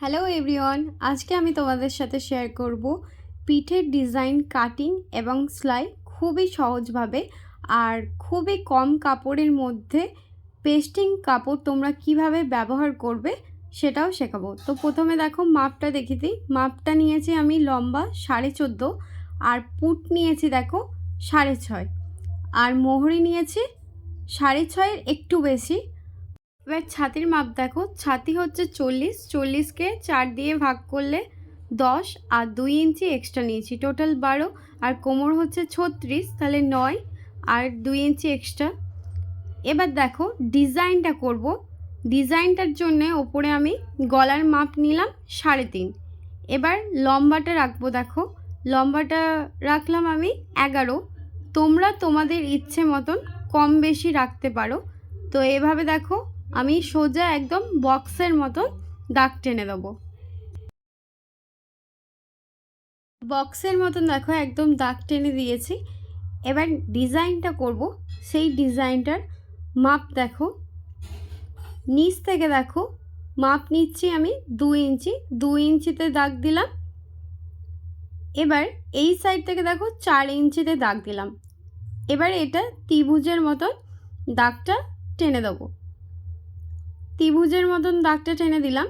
Hello everyone আজকে আমি তোমাদের সাথে শেয়ার করব পিঠের ডিজাইন কাটিং এবং সেলাই খুবই সহজভাবে আর খুবই কম কাপড়ের মধ্যে পেস্টিং কাপড় তোমরা কীভাবে ব্যবহার করবে সেটাও শেখাবো। তো প্রথমে দেখো মাপটা দেখি দিই। মাপটা নিয়েছি আমি লম্বা সাড়ে চোদ্দ আর পুট নিয়েছি দেখো সাড়ে ছয়। আর মোহরি নিয়েছি সাড়ে ছয়ের একটু বেশি। এবার ছাতির মাপ দেখো। ছাতি হচ্ছে চল্লিশ। চল্লিশকে চার দিয়ে ভাগ করলে দশ আর দুই ইঞ্চি এক্সট্রা নিয়েছি। টোটাল বারো আর কোমর হচ্ছে ছত্রিশ, তাহলে নয় আর দুই ইঞ্চি এক্সট্রা এবার দেখো, ডিজাইনটা করব। ডিজাইনটার জন্য ওপরে আমি গলার মাপ নিলাম সাড়ে তিন। এবার লম্বাটা রাখব দেখো। লম্বাটা রাখলাম আমি এগারো। তোমরা তোমাদের ইচ্ছে মতন কম বেশি রাখতে পারো। তো এভাবে দেখো আমি সোজা একদম বক্সের মতন দাগ টেনে দেবো। বক্সের মতন দেখো একদম দাগ টেনে দিয়েছি। এবার ডিজাইনটা করব। সেই ডিজাইনটার মাপ দেখো। নিচ থেকে দেখো, মাপ নিচ্ছি আমি দু ইঞ্চি। দু ইঞ্চিতে দাগ দিলাম। এবার এই সাইড থেকে দেখো চার ইঞ্চিতে দাগ দিলাম। এবার এটা ত্রিভুজের মতন দাগটা টেনে দেবো। ত্রিভুজের মতন দাগটা টেনে দিলাম।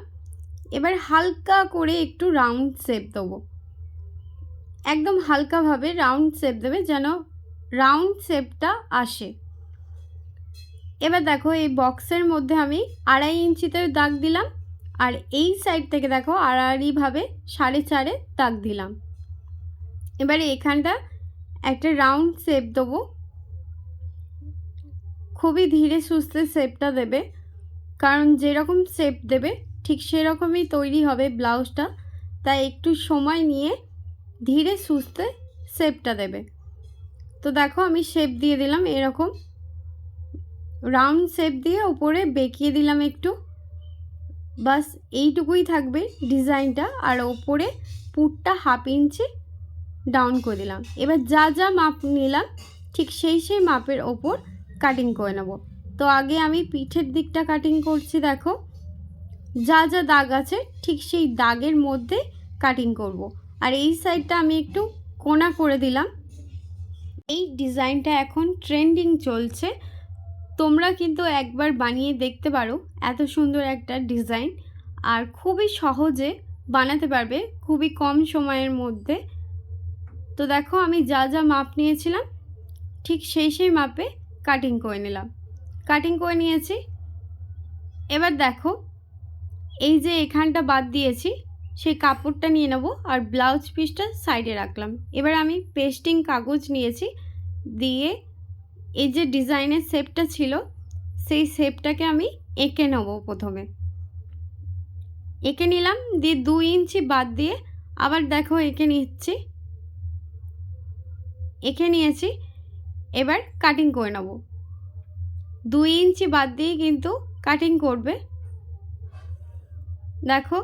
এবার হালকা করে একটু রাউন্ড শেপ দেবো। একদম হালকাভাবে রাউন্ড শেপ দেবে যেন রাউন্ড শেপটা আসে। এবার দেখো এই বক্সের মধ্যে আমি আড়াই ইঞ্চিতে দাগ দিলাম আর এই সাইড থেকে দেখো আড়াআড়িভাবে সাড়ে চারে দাগ দিলাম। এবারে এখানটা একটা রাউন্ড শেপ দেবো। খুবই ধীরে সুস্থে শেপটা দেবে। কারণ যেরকম শেপ দেবে, ঠিক সেরকমই তৈরি হবে ব্লাউজটা। তাই একটু সময় নিয়ে ধীরে সুস্থে শেপটা দেবে। তো দেখো আমি শেপ দিয়ে দিলাম এরকম। রাউন্ড শেপ দিয়ে উপরে বেঁকিয়ে দিলাম একটু। বাস এইটুকুই থাকবে ডিজাইনটা আর ওপরে পুটটা হাফ ইঞ্চি ডাউন করে দিলাম। এবার যা যা মাপ নিলাম, ঠিক সেই সেই মাপের ওপর কাটিং করে নেব। তো আগে আমি পিঠের দিকটা কাটিং করছি, দেখো। যা যা দাগ আছে, ঠিক সেই দাগের মধ্যে কাটিং করব। আর এই সাইডটা আমি একটু কোনা করে দিলাম। এই ডিজাইনটা এখন ট্রেন্ডিং চলছে। তোমরা কিন্তু একবার বানিয়ে দেখতে পারো, এত সুন্দর একটা ডিজাইন। আর খুবই সহজে বানাতে পারবে, খুবই কম সময়ের মধ্যে। তো দেখো, আমি যা যা মাপ নিয়েছিলাম, ঠিক সেই সেই মাপে কাটিং করে নিলাম। কাটিং করে নিয়েছি। এবার দেখো, এই যে এখানটা বাদ দিয়েছি, সেই কাপড়টা নিয়ে নেব আর ব্লাউজ পিসটা সাইডে রাখলাম। এবার আমি পেস্টিং কাগজ নিয়েছি দিয়ে এই যে ডিজাইনের শেপটা ছিল, সেই শেপটাকে আমি এঁকে নেব প্রথমে। এঁকে নিলাম, দিয়ে দুই ইঞ্চি বাদ দিয়ে আবার দেখো এঁকে নিচ্ছি। এঁকে নিয়েছি, এবার কাটিং করে নেব। দুই ইঞ্চি বাদ দিয়ে কিন্তু কাটিং করবে। দেখো,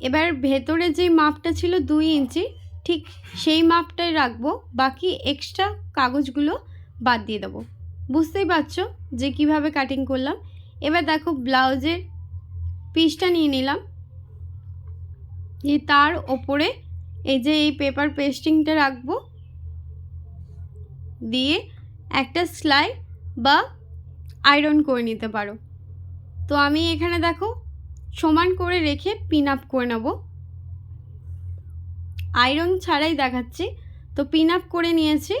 এবার ভেতরে যে মাপটা ছিল দুই ইঞ্চি, ঠিক সেই মাপটাই রাখব। বাকি এক্সট্রা কাগজগুলো বাদ দিয়ে দেবো। বুঝতেই পারছ যে কীভাবে কাটিং করলাম? এবার দেখো ব্লাউজের পিসটা নিয়ে নিলাম। যে তার ওপরে এই যে এই পেপার পেস্টিংটা রাখব। দিয়ে একটা সেলাই বা আয়রন করে নিতে পারো। তো আমি এখানে দেখো, সমান করে রেখে পিন আপ করে নেব। আয়রন ছাড়াই দেখাচ্ছি। তো পিন আপ করে নিয়েছি।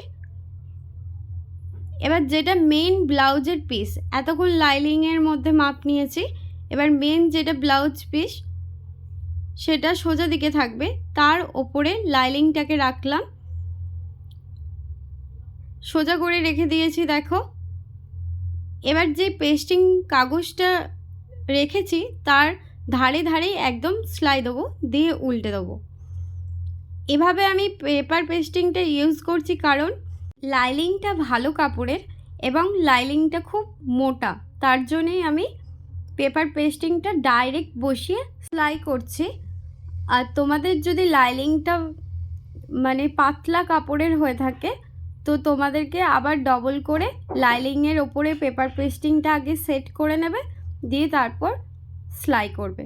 এবার যেটা মেন ব্লাউজের পিস এতক্ষণ লাইলিংয়ের মধ্যে মাপ নিয়েছি। এবার মেন যেটা ব্লাউজ পিস সেটা সোজা দিকে থাকবে। তার ওপরে লাইলিংটাকে রাখলাম। সোজা করে রেখে দিয়েছি, দেখো। এবার যে পেস্টিং কাগজটা রেখেছি, তার ধারে ধারেই একদম সেলাই দেবো, দিয়ে উল্টে দেবো। এভাবে আমি পেপার পেস্টিংটা ইউজ করছি কারণ লাইলিংটা ভালো কাপড়ের এবং লাইলিংটা খুব মোটা, তার জন্যেই আমি পেপার পেস্টিংটা ডাইরেক্ট বসিয়ে সেলাই করছি। আর তোমাদের যদি লাইলিংটা মানে পাতলা কাপড়ের হয়ে থাকে তো তোমাদেরকে আবার ডবল করে লাইলিংয়ের ওপরে পেপার পেস্টিংটা আগে সেট করে নেবে, দিয়ে তারপর সেলাই করবে।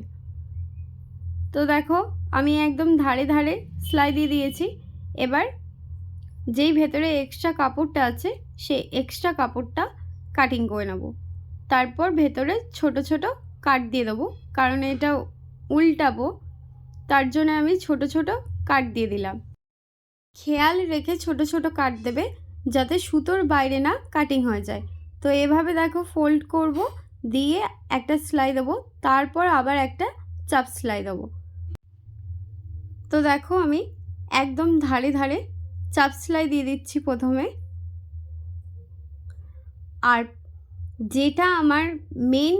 তো দেখো, আমি একদম ধারে ধারে সেলাই দিয়ে দিয়েছি। এবার যেই ভেতরে এক্সট্রা কাপড়টা আছে, সেই এক্সট্রা কাপড়টা কাটিং করে নেব। তারপর ভেতরে ছোট ছোট কাট দিয়ে দেবো, কারণ এটা উল্টাবো, তার জন্য আমি ছোট ছোট কাট দিয়ে দিলাম। খেয়াল রেখে ছোট ছোট কাট দেবে যাতে সুতোর বাইরে না কাটিং হয়ে যায়। তো এভাবে দেখো ফোল্ড করব, দিয়ে একটা সেলাই দেবো, তারপর আবার একটা চাপ সেলাই দেবো। তো দেখো আমি একদম ধারে ধারে চাপ সেলাই দিয়ে দিচ্ছি প্রথমে। আর যেটা আমার মেন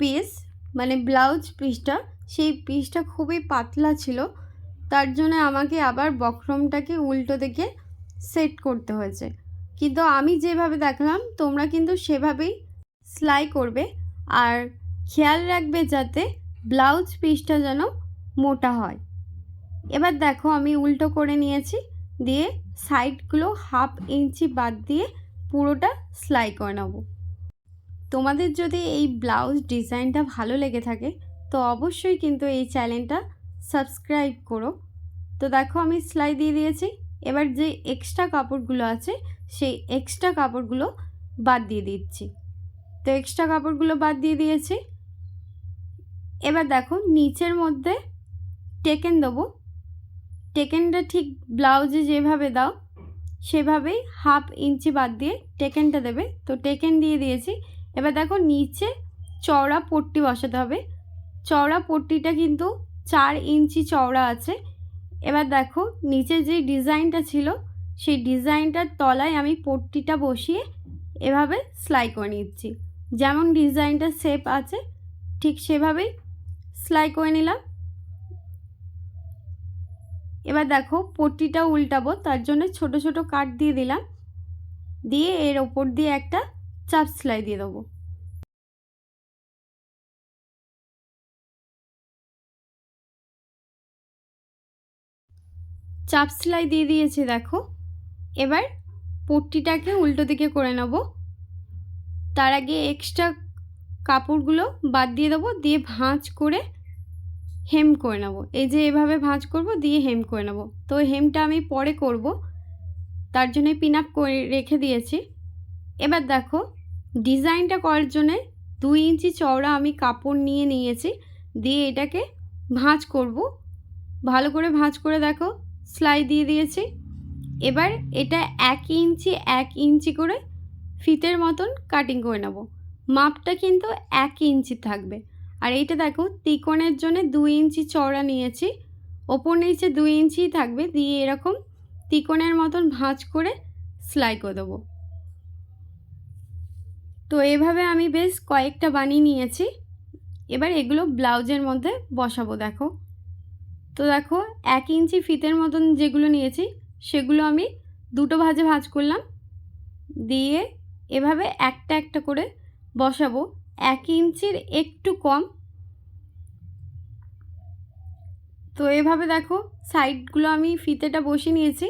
পিস মানে ব্লাউজ পিসটা সেই পিসটা খুবই পাতলা ছিল। তার জন্য আমাকে আবার বক্রমটাকে উল্টো দিকে সেট করতে হয়েছে। কিন্তু আমি যেভাবে দেখালাম, তোমরা কিন্তু সেভাবেই সেলাই করবে। আর খেয়াল রাখবে যাতে ব্লাউজ পিসটা যেন মোটা হয়। এবার দেখো, আমি উল্টো করে নিয়েছি। দিয়ে সাইডগুলো হাফ ইঞ্চি বাদ দিয়ে পুরোটা সেলাই করে নেব। তোমাদের যদি এই ব্লাউজ ডিজাইনটা ভালো লেগে থাকে, তো অবশ্যই কিন্তু এই চ্যানেলটা সাবস্ক্রাইব করো। তো দেখো আমি সেলাই দিয়ে দিয়েছি। এবার যে এক্সট্রা কাপড়গুলো আছে, সেই এক্সট্রা কাপড়গুলো বাদ দিয়ে দিচ্ছি। তো এক্সট্রা কাপড়গুলো বাদ দিয়ে দিয়েছি। এবার দেখো নিচের মধ্যে টেকেন দেবো। টেকেনটা ঠিক ব্লাউজে যেভাবে দাও, সেভাবেই হাফ ইঞ্চি বাদ দিয়ে টেকেনটা দেবে। তো টেকেন দিয়ে দিয়েছি। এবার দেখো নিচে চওড়া পট্টি বসাতে হবে। চওড়া পট্টিটা কিন্তু চার ইঞ্চি চওড়া আছে। এবার দেখো, নিচে যে ডিজাইনটা ছিল, সেই ডিজাইনটার তলায় আমি পট্টিটা বসিয়ে এভাবে সেলাই করে নিচ্ছি। যেমন ডিজাইনটা শেপ আছে, ঠিক সেভাবেই সেলাই করে নিলাম। এবার দেখো, পট্টিটা উল্টাবো, তার জন্য ছোট ছোট কাট দিয়ে দিলাম। দিয়ে এর ওপর দিয়ে একটা চাপ সেলাই দিয়ে দেবো। চাপ সেলাই দিয়ে দিয়েছি, দেখো। এবার পট্টিটাকে উল্টো দিকে করে নেব। তার আগে এক্সট্রা কাপড়গুলো বাদ দিয়ে দেবো, দিয়ে ভাঁজ করে হেম করে নেব। এই যে এভাবে ভাঁজ করব, দিয়ে হেম করে নেব। তো হেমটা আমি পরে করব। তার জন্য পিন আপ করে রেখে দিয়েছি। এবার দেখো, ডিজাইনটা করার জন্যে দুই ইঞ্চি চওড়া আমি কাপড় নিয়ে নিয়েছি। দিয়ে এটাকে ভাঁজ করব। ভালো করে ভাঁজ করে দেখো সেলাই দিয়ে দিয়েছি। এবার এটা এক ইঞ্চি এক ইঞ্চি করে ফিতের মতন কাটিং করে নেব। মাপটা কিন্তু এক ইঞ্চি থাকবে। আর এইটা দেখো, তিকোণের জন্য দুই ইঞ্চি চওড়া নিয়েছি। ওপর নিচে দুই ইঞ্চিই থাকবে, দিয়ে এরকম তিকোণের মতন ভাঁজ করে সেলাই করে দেবো। তো এভাবে আমি বেশ কয়েকটা বানিয়ে নিয়েছি। এবার এগুলো ব্লাউজের মধ্যে বসাবো, দেখো। তো দেখো, এক ইঞ্চি ফিতের মতন যেগুলো নিয়েছি, সেগুলো আমি দুটো ভাজে ভাজ করলাম। দিয়ে এভাবে একটা একটা করে বসাবো। এক ইঞ্চির একটু কম। তো এভাবে দেখো, সাইডগুলো আমি ফিতেটা বসিয়ে নিয়েছি।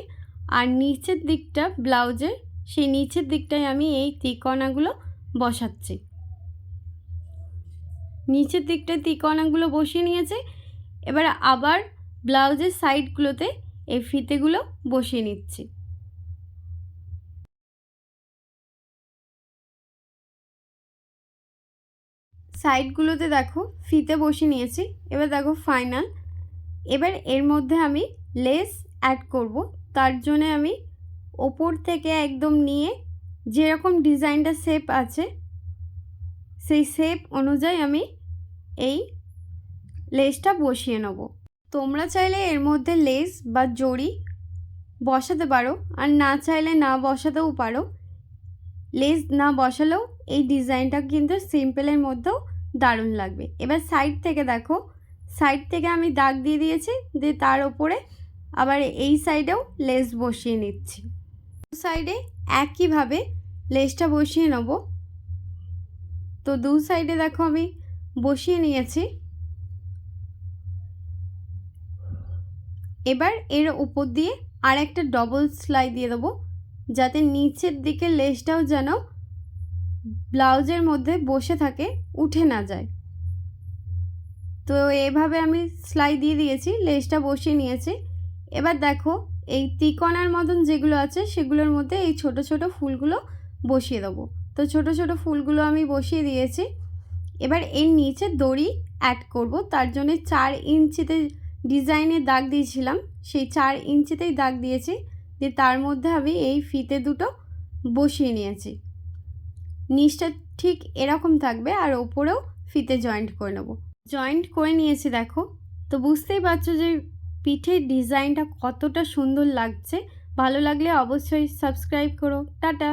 আর নিচের দিকটা ব্লাউজের, সেই নিচের দিকটায় আমি এই তিকোনাগুলো বসাচ্ছি। নিচের দিকটায় তিকোনাগুলো বসিয়ে নিয়েছি। এবার আবার ব্লাউজের সাইডগুলোতে এই ফিতেগুলো বসিয়ে নিচ্ছি। সাইডগুলোতে দেখো ফিতে বসিয়ে নিয়েছি। এবার দেখো ফাইনাল। এবার এর মধ্যে আমি লেস অ্যাড করব। তার জন্য আমি ওপর থেকে একদম নিয়ে যেরকম ডিজাইনটা শেপ আছে, সেই শেপ অনুযায়ী আমি এই লেসটা বসিয়ে নেব। তোমরা চাইলে এর মধ্যে লেস বা জড়ি বসাতে পারো আর না চাইলে না বসাতেও পারো। লেস না বসালেও এই ডিজাইনটা কিন্তু সিম্পলের মধ্যেও দারুণ লাগবে। এবার সাইড থেকে দেখো, সাইড থেকে আমি দাগ দিয়ে দিয়েছি, দিয়ে তার ওপরে আবার এই সাইডেও লেস বসিয়ে নিচ্ছি। দু সাইডে একইভাবে লেসটা বসিয়ে নেব। তো দু সাইডে দেখো আমি বসিয়ে নিয়েছি। এবার এর উপর দিয়ে আর একটা ডবল সেলাই দিয়ে দেবো, যাতে নিচের দিকে লেসটাও যেন ব্লাউজের মধ্যে বসে থাকে, উঠে না যায়। তো এভাবে আমি সেলাই দিয়ে দিয়েছি লেসটা বসিয়ে নিয়েছি। এবার দেখো, এই তিকোনার মতন যেগুলো আছে, সেগুলোর মধ্যে এই ছোট ছোট ফুলগুলো বসিয়ে দেবো। তো ছোট ছোট ফুলগুলো আমি বসিয়ে দিয়েছি। এবার এর নিচে দড়ি অ্যাড করব, তার জন্য চার ইঞ্চিতে ডিজাইনের দাগ দিয়েছিলাম, সেই চার ইঞ্চিতেই দাগ দিয়েছি, দিয়ে তার মধ্যে আমি এই ফিতে দুটো বসিয়ে নিয়েছি। নিচটা ঠিক এরকম থাকবে আর ওপরেও ফিতে জয়েন্ট করে নেব। জয়েন্ট করে নিয়েছি, দেখো। তো বুঝতেই পারছ যে পিঠের ডিজাইনটা কতটা সুন্দর লাগছে। ভালো লাগলে অবশ্যই সাবস্ক্রাইব করো। টাটা!